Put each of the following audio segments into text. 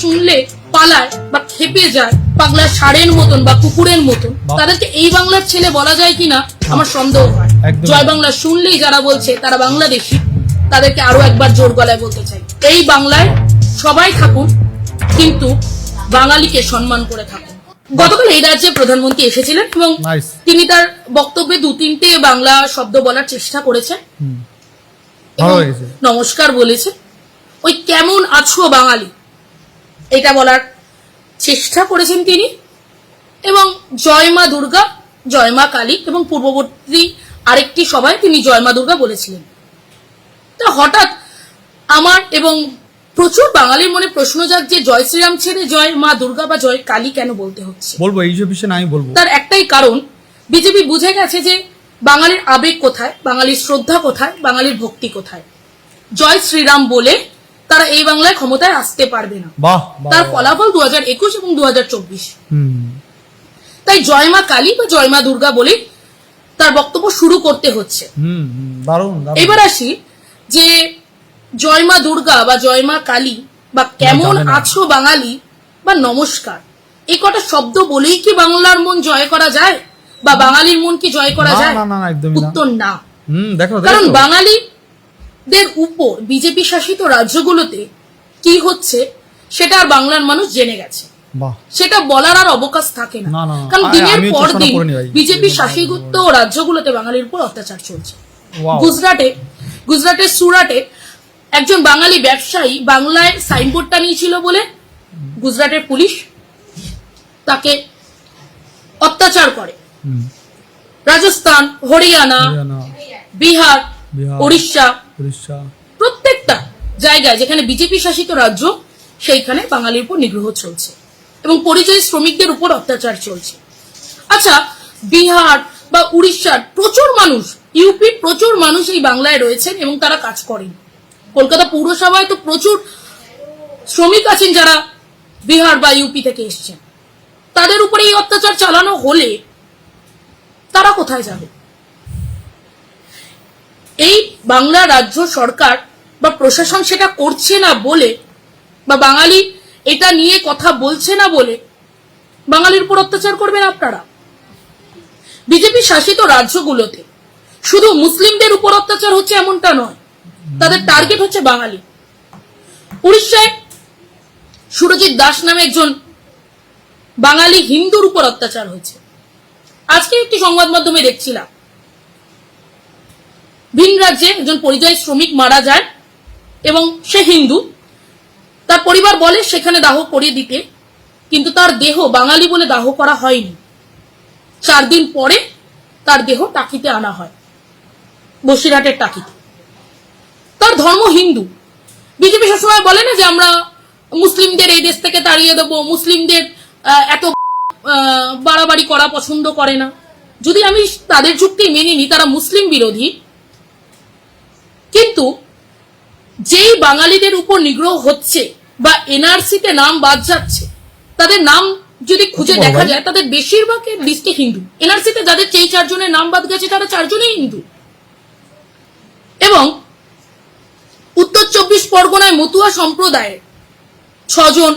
শুনলে পালায় বা খেপে যায় বাংলার ষাঁড়ের মতন বা কুকুরের মতন। তাদেরকে এই বাংলার ছেলে বলা যায় কিনা আমার সন্দেহ হয়। জয় বাংলা শুনলেই যারা বলছে তারা বাংলাদেশি তাদেরকে আরও একবার জোর গলায় বলতে চাই। এই বাংলায় সবাই থাকুন কিন্তু বাঙালিকে সম্মান করে থাকুন। গতকাল এই রাজ্যে প্রধানমন্ত্রী এসেছিলেন এবং তিনি তার বক্তব্যে দু তিনটে বাংলা শব্দ বলার চেষ্টা করেছেন। নমস্কার বলেছে ওই কেমন আছো বাঙালি? এটা বলার চেষ্টা করেছেন তিনি। এবং জয় মা দুর্গা জয় মা কালী এবং পূর্ববর্তী আরেকটি সভায় তিনি জয় মা দুর্গা বলেছিলেন। তা হঠাৎ আমার এবং প্রচুর বাঙালির মনে প্রশ্ন যাক যে জয় শ্রীরাম ছেড়ে জয় মা দুর্গা বা জয় কালী কেন বলতে হচ্ছে? বলব এইসব বিষয়ে আমি বলব। তার একটাই কারণ বিজেপি বুঝে গেছে যে বাঙালির আবেগ কোথায় বাঙালির শ্রদ্ধা কোথায় বাঙালির ভক্তি কোথায়। জয় শ্রীরাম বলে তারা এই বাংলায় ক্ষমতায় আসতে পারবে না। তার ফলাফল দু হাজার একুশ এবং দু হাজার চব্বিশ তাই জয় মা কালী বা জয় মা দুর্গা বলে তার বক্তব্য শুরু করতে হচ্ছে। এবার আসি যে জয় মা দুর্গা বা জয় মা কালী বা কেমন আছো বাঙালি বা নমস্কার এই কটা শব্দ বলেই কি বাংলার মন জয় করা যায় বা বাঙালির মন কি জয় করা যায়। উত্তর না। হুম দেখো কারণ দেখো। বাঙালিদের উপর বিজেপি শাসিত রাজ্যগুলোতে কি হচ্ছে সেটা আর বাংলার মানুষ জেনে গেছে। সেটা বলার আর অবকাশ থাকে না। কারণ দিনের পর দিন। বিজেপি শাসিত রাজ্যগুলোতে বাঙালির উপর অত্যাচার চলছে। গুজরাটে গুজরাটের সুরাটে একজন বাঙালি ব্যবসায়ী বাংলায় সাইনবোর্ডটা নিয়েছিল বলে গুজরাটের পুলিশ তাকে অত্যাচার করে। রাজস্থান হরিয়ানা বিহার বিহার। উড়িষ্যা। প্রত্যেকটা জায়গায় যেখানে বিজেপি শাসিত রাজ্য, সেইখানে বাঙালির উপর নিগ্রহ চলছে এবং পরিযায়ী শ্রমিকদের উপর অত্যাচার চলছে। আচ্ছা বিহার বা উড়িষ্যার প্রচুর মানুষ ইউপির প্রচুর মানুষ এই বাংলায় রয়েছেন এবং তারা কাজ করেন। কলকাতা পৌরসভায় তো প্রচুর শ্রমিক আছেন যারা বিহার বা ইউপি থেকে এসছেন। তাদের উপরে এই অত্যাচার চালানো হলে তারা কোথায় যাবে? এই বাংলা রাজ্য সরকার বা প্রশাসন সেটা করছে না বলে বা বাঙালি এটা নিয়ে কথা বলছে না বলে বাঙালির উপর অত্যাচার করবেন আপনারা? বিজেপি শাসিত রাজ্যগুলোতে শুধু মুসলিমদের উপর অত্যাচার হচ্ছে এমনটা নয়, তাদের টার্গেট হচ্ছে বাঙালি। উড়িষ্যায় সুরজিৎ দাস নামে একজন বাঙালি হিন্দুর উপর অত্যাচার হয়েছে। আজকে একটি সংবাদ মাধ্যমে দেখছিলাম। ভিন রাজ্যে একজন পরিযায়ী শ্রমিক মারা যায় এবং সে হিন্দু। তার পরিবার বলে সেখানে দাহ করিয়ে দিতে, কিন্তু তার দেহ বাঙালি বলে দাহ করা হয়নি। চার দিন পরে তার দেহ টাকিতে আনা হয়, বসিরহাটের টাকিতে। তার ধর্ম হিন্দু। বিজেপি সবসময় বলে না যে আমরা মুসলিমদের এই দেশ থেকে তাড়িয়ে দেবো, মুসলিমদের এত বাড়াবাড়ি করা পছন্দ করে না। যদি আমি তাদের যুক্তি মেনে নিই তারা মুসলিম বিরোধী কিন্তু যেই বাঙালিদের উপর নিগ্রহ হচ্ছে বা এনআরসিতে নাম বাদ যাচ্ছে তাদের নাম যদি খুঁজে দেখা যায় তাদের বেশিরভাগের লিস্টে হিন্দু। এনআরসিতে যাদের যেই চারজনের নাম বাদ গেছে তারা চারজনই হিন্দু। এবং উত্তর চব্বিশ পরগনায় মতুয়া সম্প্রদায়ের ছজন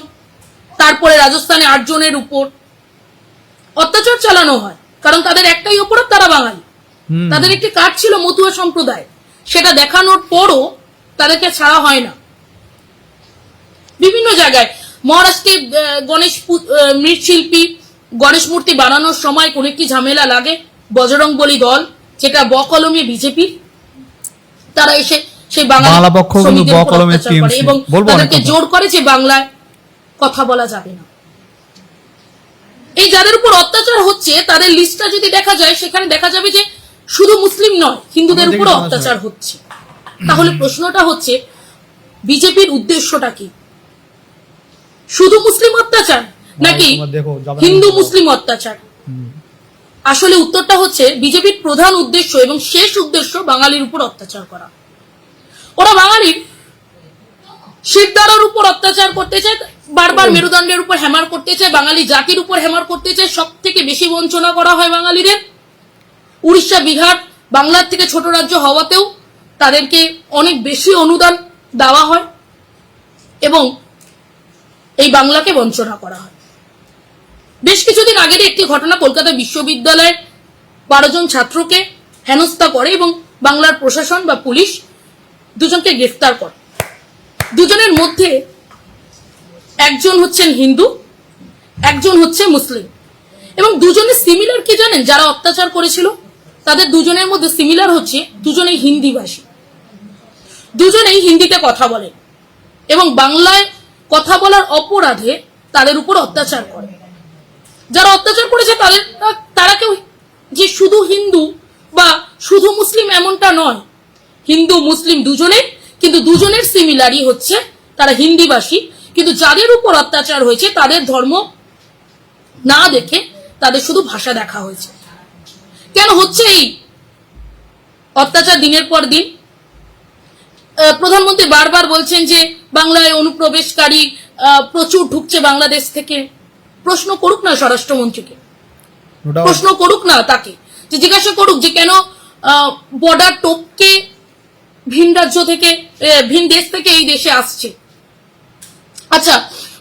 তারপরে রাজস্থানে আটজনের উপর অত্যাচার চালানো হয় কারণ তাদের একটাই অপরাধ তারা বাঙালি। তাদের একটি কার্ড ছিল মতুয়া সম্প্রদায় সেটা দেখানোর পরও তাদেরকে ছাড়া হয় না। বিভিন্ন জায়গায় মহারাষ্ট্রে গণেশ মৃৎশিল্পী গণেশ মূর্তি বানানোর সময় কোনো একটি ঝামেলা লাগে বজরং বলি দল যেটা বকলমে বিজেপি তারা এসে সেই বাংলা করে এবং তাদেরকে জোর করে যে বাংলায় কথা বলা যাবে না। এই যাদের উপর অত্যাচার হচ্ছে তাদের লিস্টটা যদি দেখা যায় সেখানে দেখা যাবে যে শুধু মুসলিম নয় হিন্দুদের উপর অত্যাচার হচ্ছে। তাহলে প্রশ্নটা হচ্ছে বিজেপির উদ্দেশ্যটা কি? শুধু মুসলিম অত্যাচার নাকি হিন্দু মুসলিম অত্যাচার? আসলে উত্তরটা হচ্ছে বিজেপির প্রধান উদ্দেশ্য এবং শেষ উদ্দেশ্য বাঙালির উপর অত্যাচার করা। ওরা বাঙালির শিরদারের উপর অত্যাচার করতে চায় বারবার মেরুদণ্ডের উপর হ্যামার করতে চায় বাঙালি জাতির উপর হ্যামার করতে চায় সব থেকে বেশি বঞ্চনা করা হয় বাঙালিদের। উড়িষ্যা, বিহার, বাংলার থেকে ছোট রাজ্য হওয়াতেও তাদেরকে অনেক বেশি অনুদান দেওয়া হয় এবং এই বাংলাকে বঞ্চনা করা হয়। বেশ কিছুদিন আগের একটি ঘটনা কলকাতা বিশ্ববিদ্যালয়ের বারো জন ছাত্রকে হেনস্থা করে এবং বাংলার প্রশাসন বা পুলিশ দুজনকে গ্রেফতার করে। দুজনের মধ্যে একজন হচ্ছেন হিন্দু, একজন হচ্ছে মুসলিম এবং দুজনের সিমিলার কি জানেন? যারা অত্যাচার করেছিল তাদের দুজনের মধ্যে সিমিলার হচ্ছে দুজনেই হিন্দিভাষী। দুজনেই হিন্দিতে কথা বলে এবং বাংলায় কথা বলার অপরাধে তাদের উপর অত্যাচার করে। যারা অত্যাচার করেছে তাদের, তারা কেউ যে শুধু হিন্দু বা শুধু মুসলিম এমনটা নয়, হিন্দু, মুসলিম দুজনেই কিন্তু দুজনের সিমিলারই হচ্ছে তারা হিন্দিভাষী। কিন্তু যাদের উপর অত্যাচার হয়েছে তাদের ধর্ম না দেখে তাদের শুধু ভাষা দেখা হয়েছে। কেন হচ্ছে এই অত্যাচার দিনের পর দিন? প্রধানমন্ত্রী বারবার বলছেন যে বাংলায় অনুপ্রবেশকারী প্রচুর ঢুকছে বাংলাদেশ থেকে। প্রশ্ন করুক না স্বরাষ্ট্রমন্ত্রীকে। প্রশ্ন করুক না তাকে। যে জিজ্ঞাসা করুক যে কেন বর্ডার টপকে ভিন রাজ্য থেকে ভিন দেশ থেকে এই দেশে আসছে। আচ্ছা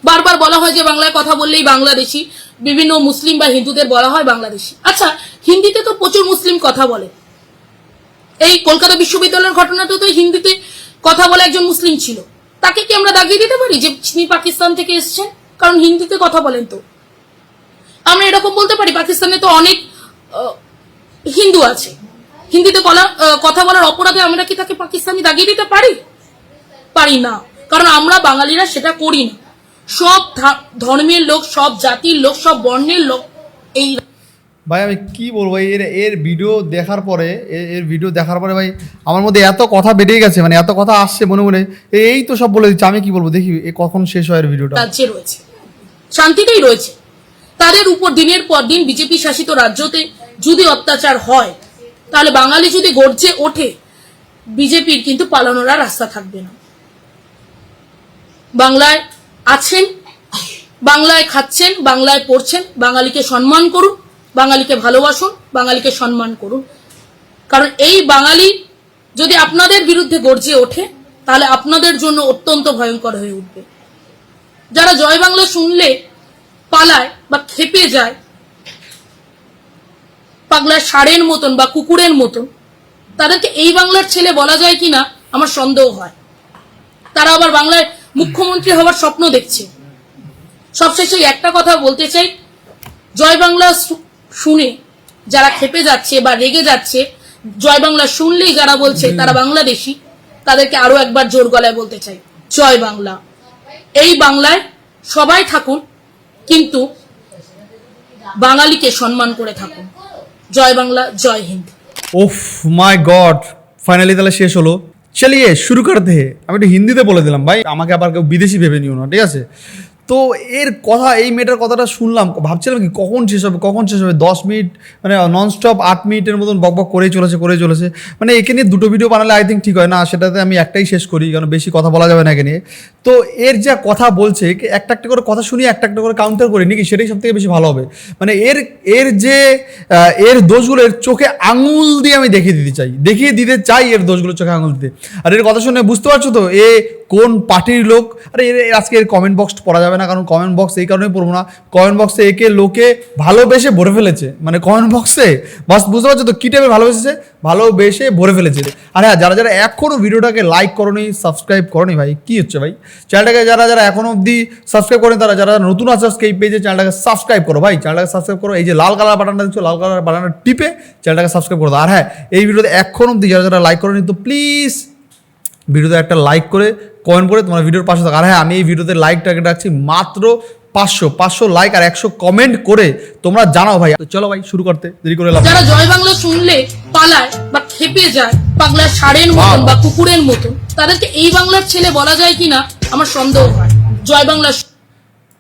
বারবার বলা হয় যে বাংলায় কথা বললেই বাংলাদেশি বিভিন্ন মুসলিম বা হিন্দুদের বলা হয় বাংলাদেশি। আচ্ছা হিন্দিতে তো প্রচুর মুসলিম কথা বলে। এই কলকাতা বিশ্ববিদ্যালয়ের ঘটনাটা তো হিন্দিতে কথা বলে একজন মুসলিম ছিল। তাকে কি আমরা দাগিয়ে দিতে পারি যে তিনি পাকিস্তান থেকে এসেছেন? কারণ হিন্দিতে কথা বলেন তো। আমরা এরকম বলতে পারি, পাকিস্তানে তো অনেক হিন্দু আছে। হিন্দিতে কথা বলার অপরাধে আমরা কি তাকে পাকিস্তানি দাগিয়ে দিতে পারি? পারি না। কারণ আমরা বাঙালিরা সেটা করি না। সব ধর্মের লোক, সব জাতির লোক, সব বর্ণের লোক, এই ভাই, আমি কি বলব? এর এর ভিডিও দেখার পরে এর ভিডিও দেখার পরে ভাই, আমার মধ্যে এত কথা বেড়ে গেছে মানে এত কথা আসছে মনে মনে। এই তো সব বলে দিচ্ছে, আমি কি বলব? দেখি, এ কখন শেষ হয় এর ভিডিওটা রাজ্যে রয়েছে। শান্তিতেই রয়েছে। তাদের উপর দিনের পর দিন বিজেপি শাসিত রাজ্যতে যদি অত্যাচার হয়, তাহলে বাঙালি যদি গর্জে ওঠে, বিজেপির কিন্তু পালানোর আর রাস্তা থাকবে না। বাংলায় আছেন, বাংলায় খাচ্ছেন, বাংলায় পড়ছেন, বাঙালিকে সম্মান করুন। বাঙালিকে ভালোবাসুন, বাঙালিকে সম্মান করুন। কারণ এই বাঙালি যদি আপনাদের বিরুদ্ধে গর্জে ওঠে, তাহলে আপনাদের জন্য অত্যন্ত ভয়ঙ্কর হয়ে উঠবে। যারা জয় বাংলা শুনলে পালায় বা খেপে যায় পাগলার ষাঁড়ের মতন বা কুকুরের মতন, তাদেরকে এই বাংলার ছেলে বলা যায় কিনা আমার সন্দেহ হয়। তারা আবার বাংলায় মুখ্যমন্ত্রী হওয়ার স্বপ্ন দেখছে। সবশেষে একটা কথা বলতে চাই, জয় বাংলা শুনে যারা খেপে যাচ্ছে বা রেগে যাচ্ছে জয় বাংলা শুনলেই যারা বলছে তারা বাংলাদেশি তাদেরকে আরও একবার জোর গলায় বলতে চাই জয় বাংলা। এই বাংলায় সবাই থাকুন কিন্তু বাঙালিকে সম্মান করে থাকুন। জয় বাংলা জয় Hind. Oh my god finally তাহলে শেষ হলো। চলিয়ে শুরু করতে আমি একটু হিন্দিতে বলে দিলাম ভাই। আমাকে আবার কেউ বিদেশি ভেবে নিও না ঠিক আছে? তো এর কথা, এই মেয়েটার কথাটা শুনলাম। ভাবছিলাম কি, কখন শেষ হবে, কখন শেষ হবে? দশ মিনিট মানে ননস্টপ আট মিনিটের মতন বক বক করেই চলেছে করেই চলেছে। মানে একে নিয়ে দুটো ভিডিও বানালে আই থিঙ্ক ঠিক হয় না, সেটাতে আমি একটাই শেষ করি, কারণ বেশি কথা বলা যাবে না একে নিয়ে। তো এর যা কথা বলছে, একে একটা একটা করে কথা শুনিয়ে একটা একটা করে কাউন্টার করি, নাকি সেটাই সব থেকে বেশি ভালো হবে? মানে এর এর যে এর দোষগুলো, এর চোখে আঙুল দিয়ে আমি দেখিয়ে দিতে চাই। দেখিয়ে দিতে চাই এর দোষগুলো চোখে আঙুল দিতে। আর এর কথা শুনে বুঝতে পারছ তো, এ কোন পার্টির লোক? আরে এর আজকে এর কমেন্ট বক্স পড়া যাবে না। কারণ কমেন্ট বক্স এই কারণেই পড়ব না। কমেন্ট বক্সে একে লোকে ভালোবেসে ভরে ফেলেছে। মানে কমেন্ট বক্সে বাস বুঝতে পারছ তো কী টাইপের ভালোবেসেছে? ভালোবেসে ভরে ফেলেছে। আর হ্যাঁ যারা যারা এখনও ভিডিওটাকে লাইক করনি সাবস্ক্রাইব করনি ভাই, কি হচ্ছে ভাই? চ্যানেলটাকে যারা যারা এখনও অবধি সাবস্ক্রাইব করেন, তারা যারা নতুন আছে এই পেজে চ্যানেলটাকে সাবস্ক্রাইব করো ভাই। চ্যানেলটাকে সাবস্ক্রাইব করো, এই যে লাল কালার বাটনটা দেখছ, লাল কালার বাটনটা টিপে চ্যানেলটাকে সাবস্ক্রাইব করো আর হ্যাঁ এই ভিডিওতে এখন অবধি যারা যারা লাইক করেনি, তো প্লিজ ভিডিওতে একটা লাইক করে কমেন্ট করে তোমার ভিডিওর পাশে থাকো। আর হ্যাঁ আমি এই ভিডিওতে লাইক টার্গেট রাখছি মাত্র পাঁচশো পাঁচশো লাইক আর একশো কমেন্ট করে তোমরা জানাও ভাই। তো চলো ভাই শুরু করতে দেরি করে যারা জয় বাংলা শুনলে পালায় বা খেপে যায় পাগলার ষাঁড়ের মতন বা কুকুরের মতন তাদেরকে এই বাংলার ছেলে বলা যায় কিনা আমার সন্দেহ হয়। জয় বাংলা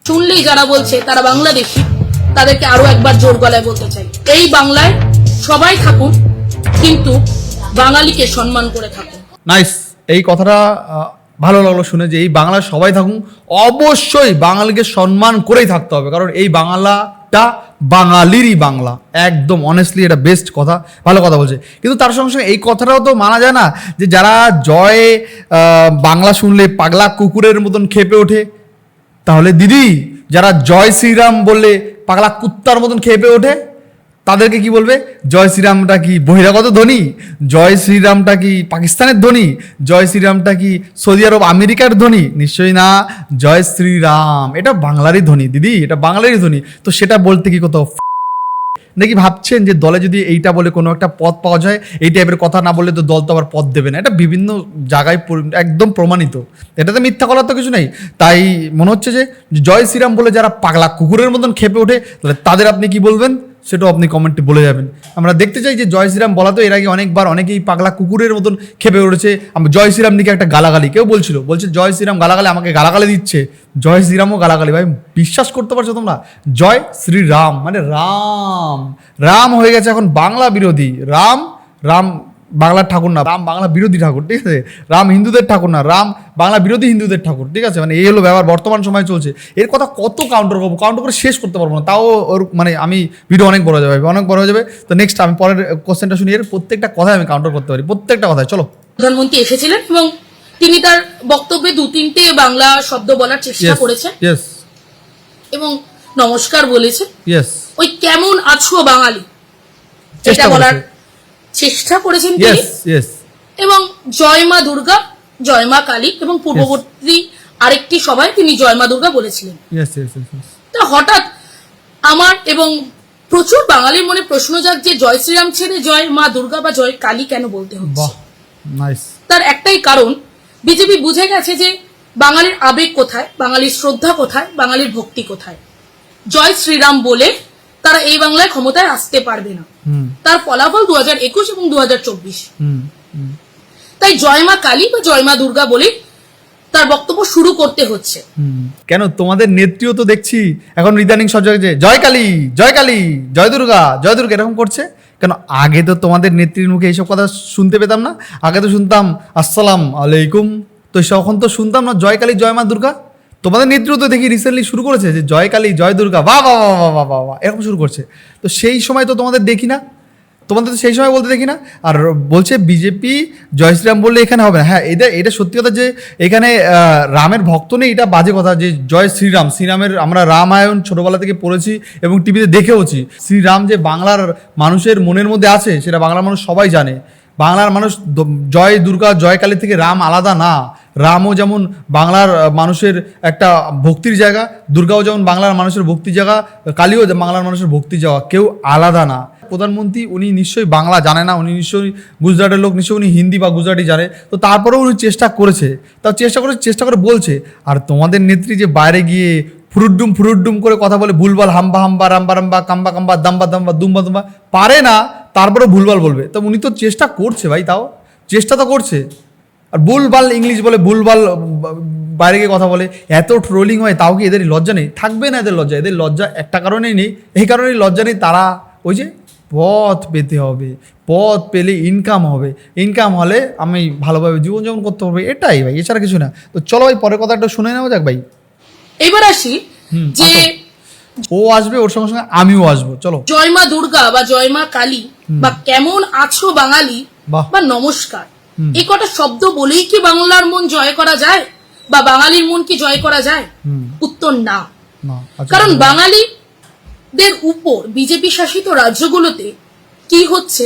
শুনলেই যারা বলছে তারা বাংলাদেশি তাদেরকে আরও একবার জোর গলায় বলতে চাই। এই বাংলায় সবাই থাকুন কিন্তু বাঙালিকে সম্মান করে থাকুন নাইস এই কথাটা ভালো লাগল শুনে যে এই বাংলা সবাই থাকুন। অবশ্যই বাঙালিকে সম্মান করেই থাকতে হবে, কারণ এই বাংলাটা বাঙালিরই বাংলা। একদম অনেস্টলি এটা বেস্ট কথা, ভালো কথা বলছে। কিন্তু তার সঙ্গে সঙ্গে এই কথাটাও তো মানা যায় না, যে যারা জয় বাংলা শুনলে পাগলা কুকুরের মতন খেপে ওঠে। তাহলে দিদি, যারা জয় শ্রীরাম বললে পাগলা কুত্তার মতন খেপে ওঠে তাদেরকে কি বলবে? জয় শ্রীরামটা কি বহিরাগত ধ্বনি জয় শ্রীরামটা কি পাকিস্তানের ধ্বনি জয় শ্রীরামটা কি সৌদি আরব আমেরিকার ধ্বনি নিশ্চয়ই না। জয় শ্রীরাম। এটা বাংলারই ধ্বনি দিদি। এটা বাংলারই ধ্বনি তো সেটা বলতে কি কোথাও নাকি ভাবছেন যে দলে যদি এইটা বলে কোনো একটা পদ পাওয়া যায়, এই টাইপের কথা না বললে তো দল তো আবার পদ দেবে না। এটা বিভিন্ন জায়গায় একদম প্রমাণিত। এটাতে মিথ্যা করার তো কিছু নেই। তাই মনে হচ্ছে যে জয় শ্রীরাম বলে যারা পাগলা কুকুরের মতন খেপে ওঠে, তাহলে তাদের আপনি কি বলবেন? সেটাও আপনি কমেন্টে বলে যাবেন। আমরা দেখতে চাই যে জয় শ্রীরাম বলা তো এর আগে অনেকবার অনেকেই পাগলা কুকুরের মতন খেপে উঠেছে। জয় শ্রীরাম নিকে একটা গালাগালি। কেউ বলছিল, বলছে জয় শ্রীরাম গালাগালি আমাকে গালাগালি দিচ্ছে। জয় শ্রীরামও গালাগালি। ভাই, বিশ্বাস করতে পারছ তোমরা? জয় শ্রীরাম মানে রাম। রাম হয়ে গেছে এখন বাংলা বিরোধী। রাম রাম বাংলার ঠাকুর না রাম বাংলা বিরোধী ঠাকুর ঠিক আছে? রাম হিন্দুদের ঠাকুর না রাম বাংলা বিরোধী হিন্দুদের ঠাকুর ঠিক আছে? মানে এই হলো ব্যাপার বর্তমান সময় চলছে। এর কথা কত কাউন্টার করব কাউন্টার করে শেষ করতে পারব না তাও ওর মানে আমি ভিডিও অনেক বড় হয়ে যাবে অনেক বড় হয়ে যাবে। তো নেক্সট আমি পরের কোশ্চেনটা শুনি এর প্রত্যেকটা কথায় আমি কাউন্টার করতে পারি প্রত্যেকটা কথায় চলো। প্রধানমন্ত্রী এসেছিলেন এবং তিনি তার বক্তব্যে দু তিনটে বাংলা শব্দ বলার চেষ্টা করেছেন। এবং নমস্কার বলেছেন। ওই কেমন আছো বাঙালি? এটা বলার। চেষ্টা করেছেন তিনি। এবং জয় মা দুর্গা জয় মা কালী এবং পূর্ববর্তী আরেকটি সভায় তিনি জয় মা দুর্গা বলেছিলেন। তা হঠাৎ আমার এবং প্রচুর বাঙালির মনে প্রশ্ন যাক যে জয় শ্রীরাম ছেড়ে জয় মা দুর্গা বা জয় কালী কেন বলতে হচ্ছে? তার একটাই কারণ বিজেপি বুঝে গেছে যে বাঙালির আবেগ কোথায় বাঙালির শ্রদ্ধা কোথায় বাঙালির ভক্তি কোথায়। জয় শ্রীরাম বলে তারা এই বাংলায় ক্ষমতায় আসতে পারবে না। হুম। তার ফলাফল দু হাজার একুশ এবং দু হাজার চব্বিশ তাই জয় মা কালী বা জয় মা দুর্গা বলে তার বক্তব্য শুরু করতে হচ্ছে। হুম। কেন? তোমাদের নেত্রীও তো দেখছি এখন ইদানিং সব জায়গায় জয় কালী জয় কালী জয় দুর্গা জয় দুর্গা এরকম করছে। কেন? আগে তো তোমাদের নেত্রীর মুখে এইসব কথা শুনতে পেতাম না। আগে তো শুনতাম আসসালাম আলাইকুম। তো তখন তো শুনতাম না জয় কালী জয় মা দুর্গা। তোমাদের তো দেখি রিসেন্টলি শুরু করেছে যে জয় কালী, জয় দুর্গা বাহ বাহ বা বাহ বাহ বাহ এরকম শুরু করছে। তো সেই সময় তো তোমাদের দেখি না। তোমাদের তো সেই সময় বলতে দেখি না। আর বলছে বিজেপি জয় শ্রীরাম বললে এখানে হবে না। হ্যাঁ এটা এটা সত্যি কথা যে এখানে রামের ভক্ত নেই, এটা বাজে কথা যে জয় শ্রীরাম। শ্রীরামের আমরা রামায়ণ ছোটোবেলা থেকে পড়েছি এবং টিভিতে দেখেওছি। শ্রীরাম যে বাংলার মানুষের মনের মধ্যে আছে, সেটা বাংলার মানুষ সবাই জানে। বাংলার মানুষ জয় দুর্গা, জয় কালী থেকে রাম আলাদা না। রামও যেমন বাংলার মানুষের একটা ভক্তির জায়গা, দুর্গাও যেমন বাংলার মানুষের ভক্তির জায়গা, কালীও বাংলার মানুষের ভক্তি জায়গা কেউ আলাদা না। প্রধানমন্ত্রী উনি নিশ্চয়ই বাংলা জানে না, উনি নিশ্চয়ই গুজরাটের লোক, নিশ্চয়ই উনি হিন্দি বা গুজরাটি জানে। তো তারপরেও উনি চেষ্টা করেছে। তাও চেষ্টা করে চেষ্টা করে বলছে, আর তোমাদের নেত্রী যে বাইরে গিয়ে ফুরুডুম ফুরুডুম করে কথা বলে ভুলবাল হাম্বা হাম্বা, রাম্বা রাম্বা, কাম্বা কাম্বা, দাম্বা দাম্বা, দুম্বা দুম্বা, পারে না। তারপরেও ভুলভাল বলবে। তো উনি তো চেষ্টা করছে ভাই তাও চেষ্টা তো করছে। আর ভুলভাল ইংলিশ বলে ভুলভাল বা- বাইরে গিয়ে কথা বলে এত ট্রোলিং হয় তাও কি এদের লজ্জা নেই? থাকবে না এদের লজ্জা এদের লজ্জা একটা কারণেই নেই। এই কারণেই লজ্জা নেই তারা ওই যে পথ পেতে হবে পথ পেলে ইনকাম হবে। ইনকাম হলে আমি ভালোভাবে জীবনযাপন করতে পারব এটাই ভাই এছাড়া কিছু না। তো চলো ভাই পরের কথাটা শুনে নেওয়া যাক ভাই। এবার আসি যে ও আসবে ওর সঙ্গে সঙ্গে আমিও আসব। চলো। জয় মা দুর্গা বা জয় মা কালী বা কেমন আছো বাঙালি বা নমস্কার। এই কটা শব্দ বলেই কি বাংলার মন জয় করা যায়? বা বাঙালির মন কি জয় করা যায়? উত্তর না। আচ্ছা কারণ বাঙালিদের উপর বিজেপি শাসিত রাজ্যগুলোতে কি হচ্ছে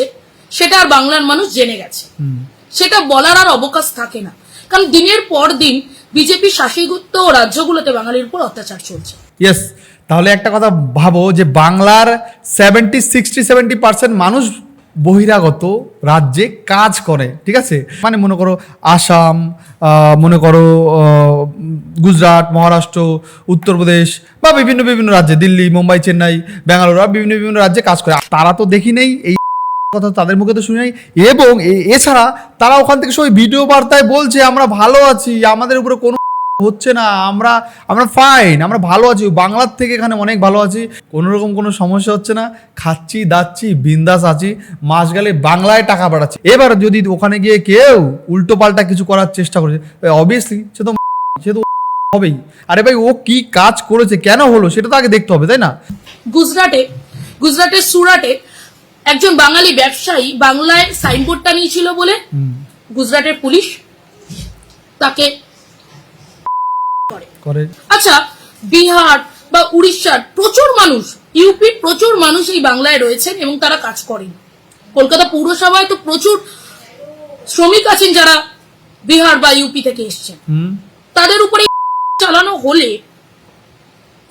সেটা আর বাংলার মানুষ জেনে গেছে। সেটা বলার আর অবকাশ থাকে না। কারণ দিনের পর দিন বিজেপি শাসিত রাজ্যগুলোতে বাঙালির উপর অত্যাচার চলছে। ইয়েস তাহলে একটা কথা ভাবো যে বাংলার সেভেন্টি সিক্সটি সেভেন্টি পার্সেন্ট মানুষ বহিরাগত রাজ্যে কাজ করে, ঠিক আছে? মানে মনে করো আসাম মনে করো গুজরাট, মহারাষ্ট্র, উত্তরপ্রদেশ বা বিভিন্ন বিভিন্ন রাজ্যে, দিল্লি, মুম্বাই, চেন্নাই, ব্যাঙ্গালোর বিভিন্ন বিভিন্ন রাজ্যে কাজ করে। তারা তো দেখি নেই, এই কথা তাদের মুখে তো শুনি নাই। এবং এছাড়া তারা ওখান থেকে সবাই ভিডিও বার্তায় বলছে, আমরা ভালো আছি, আমাদের উপরে কোনো হচ্ছে না আমরা আমরা ফাইন আমরা ভালো আছি। বাংলার থেকে এখানে অনেক ভালো আছি। কোনো রকম কোনো সমস্যা হচ্ছে না। খাচ্ছি দাচ্ছি বিন্দাস আছি। মাস গেলে বাংলায় টাকা পাঠাচ্ছি। এবার যদি ওখানে গিয়ে কেউ উল্টো পাল্টা কিছু করার চেষ্টা করেছে অবভিয়াসলি সে তো সে তো হবেই। আরে ভাই ও কি কাজ করেছে কেন হলো সেটা তো আগে দেখতে হবে তাই না? গুজরাটে গুজরাটের সুরাটে একজন বাঙালি ব্যবসায়ী বাংলায় সাইনবোর্ড টানিয়েছিল বলে গুজরাটের পুলিশ তাকে করে। আচ্ছা বিহার বা উড়িষ্যার প্রচুর মানুষ ইউপির প্রচুর মানুষ এই বাংলায় রয়েছেন এবং তারা কাজ করেন। কলকাতা পৌরসভায় তো প্রচুর শ্রমিক আছেন যারা বিহার বা ইউপি থেকে এসছেন। তাদের উপরে চালানো হলে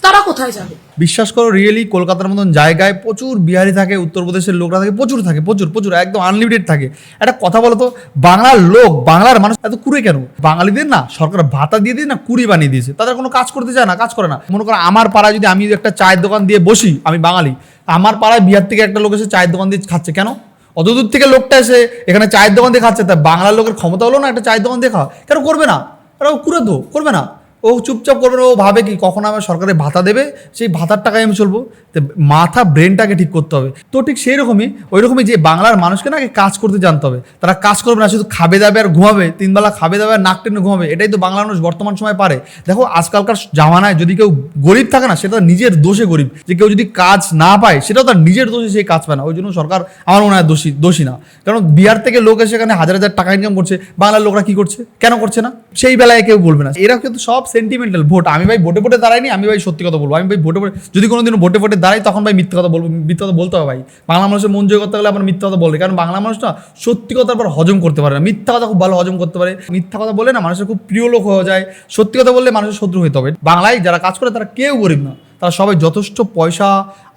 তারা কোথায় যাবে? বিশ্বাস করো রিয়েলি কলকাতার মতন জায়গায় প্রচুর বিহারি থাকে, উত্তরপ্রদেশের লোকরা থাকে, প্রচুর থাকে, প্রচুর প্রচুর, একদম আনলিমিটেড থাকে। একটা কথা বলো তো, বাংলার লোক, বাংলার মানুষ এত কুড়ে কেন? বাঙালিদের না, সরকার ভাতা দিয়ে দিয়ে না কুড়ি বানিয়ে দিয়েছে। তাদের কোনো কাজ করতে চায় না, কাজ করে না। মনে করো, আমার পাড়ায় যদি আমি একটা চায়ের দোকান দিয়ে বসি, আমি বাঙালি, আমার পাড়ায় বিহার থেকে একটা লোক এসে চায়ের দোকান দিয়ে খাচ্ছে কেন? অত দূর থেকে লোকটা এসে এখানে চায়ের দোকান দিয়ে খাচ্ছে, তা বাংলার লোকের ক্ষমতা হলো না একটা চায়ের দোকান দিয়ে খাওয়া? কেন করবে না? আরে কুড়ে তো, করবে না। ও চুপচাপ করবে না, ও ভাবে কি কখন আমার সরকারের ভাতা দেবে? সেই ভাতার টাকায় আমি চলবো। তো মাথা ব্রেনটাকে ঠিক করতে হবে। তো ঠিক সেই রকমই ওই রকমই যে বাংলার মানুষকে না কাজ করতে জানতে হবে। তারা কাজ করবে না, শুধু খাবে দাবে আর ঘুমাবে, তিনবেলা খাবে দাবে আর নাক টেনে ঘুমাবে। এটাই তো বাংলা মানুষ বর্তমান সময় পারে। দেখো, আজকালকার জামানায় যদি কেউ গরিব থাকে না, সেটা নিজের দোষে গরিব। যে কেউ যদি কাজ না পায়, সেটাও তার নিজের দোষে সেই কাজ পায় না। ওই জন্য সরকার আমার মনে হয় দোষী দোষী না। কারণ বিহার থেকে লোক এসে এখানে হাজার হাজার টাকা ইনকাম করছে। বাংলার লোকরা কি করছে? কেন করছে না? সেই বেলায় কেউ বলবে না। এরা কিন্তু সব সেন্টিমেন্টাল ভোট। আমি ভাই ভোটে ভোটে দাঁড়াইনি আমি ভাই সত্যি কথা বলব। আমি ভাই ভোটে ভোটে যদি কোনোদিন ভোটে ভোটে দাঁড়াই তখন ভাই মিথ্যা কথা বলব মিথ্যা কথা বলতে হবে ভাই। বাংলা মানুষের মন জয় করতে গেলে আমার মিথ্যা কথা বলে। কারণ বাংলা মানুষ না সত্যি কথার পর হজম করতে পারে না। মিথ্যা কথা খুব ভালো হজম করতে পারে। মিথ্যা কথা বলে না মানুষের খুব প্রিয় লোক হয়ে যায়। সত্যি কথা বললে মানুষের শত্রু হতে হবে। বাংলায় যারা কাজ করে তারা কেউ গরিব না। তারা সবাই যথেষ্ট পয়সা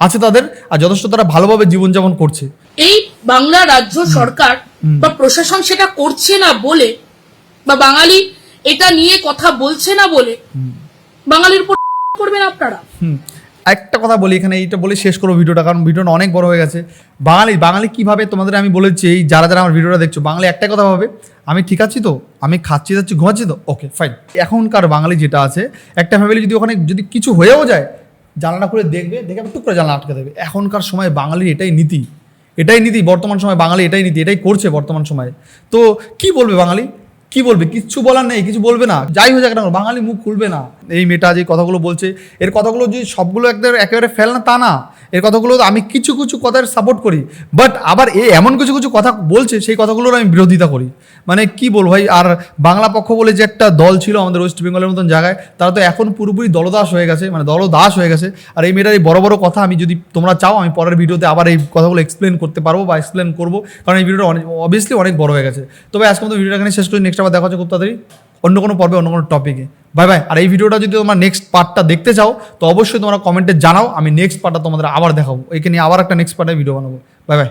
আছে তাদের আর যথেষ্ট তারা ভালোভাবে জীবনযাপন করছে। এই বাংলা রাজ্য সরকার বা প্রশাসন সেটা করছে না বলে বা বাঙালি এটা নিয়ে কথা বলছে না বলে বাঙালির উপর করবেন আপনারা? একটা কথা বলি এখানে এইটা বলে শেষ করব ভিডিওটা কারণ ভিডিওটা অনেক বড় হয়ে গেছে। বাঙালি বাঙালি কীভাবে তোমাদের আমি বলেছি এই যারা যারা আমার ভিডিওটা দেখছ বাঙালি একটাই কথা ভাবে আমি ঠিক আছি তো? আমি খাচ্ছি যাচ্ছি ঘুমাচ্ছি তো? ওকে ফাইন এখনকার বাঙালি যেটা আছে একটা ফ্যামিলি যদি ওখানে যদি কিছু হয়েও যায় জানলা খুলে দেখবে দেখে টুক করে জানলা আটকে দেবে। এখনকার সময় বাঙালির এটাই নীতি। এটাই নীতি বর্তমান সময় বাঙালি এটাই নীতি এটাই করছে বর্তমান সময়ে। তো কি বলবে বাঙালি? কি বলবে? কিচ্ছু বলার নেই, কিছু বলবে না। যাই হয়ে যাক না বাঙালি মুখ খুলবে না। এই মেয়েটা যে কথাগুলো বলছে, এর কথাগুলো যে সবগুলো একদম একেবারে ফেল না, তা না। এর কথাগুলো আমি কিছু কিছু কথার সাপোর্ট করি বাট আবার এ এমন কিছু কিছু কথা বলছে, সেই কথাগুলোর আমি বিরোধিতা করি। মানে কি বলব ভাই, আর বাংলা পক্ষ বলে যে একটা দল ছিল আমাদের ওয়েস্ট বেঙ্গলের মতন জায়গায়, তারা তো এখন পুরোপুরি দলদাস হয়ে গেছে মানে দলদাস হয়ে গেছে। আর এই মেয়েটার এই বড় বড় কথা আমি যদি তোমরা চাও, আমি পরের ভিডিওতে আবার এই কথাগুলো এক্সপ্লেন করতে পারব বা এক্সপ্লেন করব, কারণ এই ভিডিওটা অনেক অবভিয়াসলি অনেক বড় হয়ে গেছে। তবে আজকে মতো ভিডিওটা এখানে শেষ করি নেক্সট আবার দেখা হচ্ছে খুব তাড়াতাড়ি। অন্য কোনো পর্বে, অন্য কোনো টপিকে বাই বাই আর এই ভিডিওটা যদি তোমার নেক্সট পার্টটা দেখতে চাও, তো অবশ্যই তোমরা কমেন্টে জানাও, আমি নেক্সট পার্টটা তোমাদের আবার দেখাবো। এখানে আবার একটা নেক্সট পার্টে ভিডিও বানাবো। Bye bye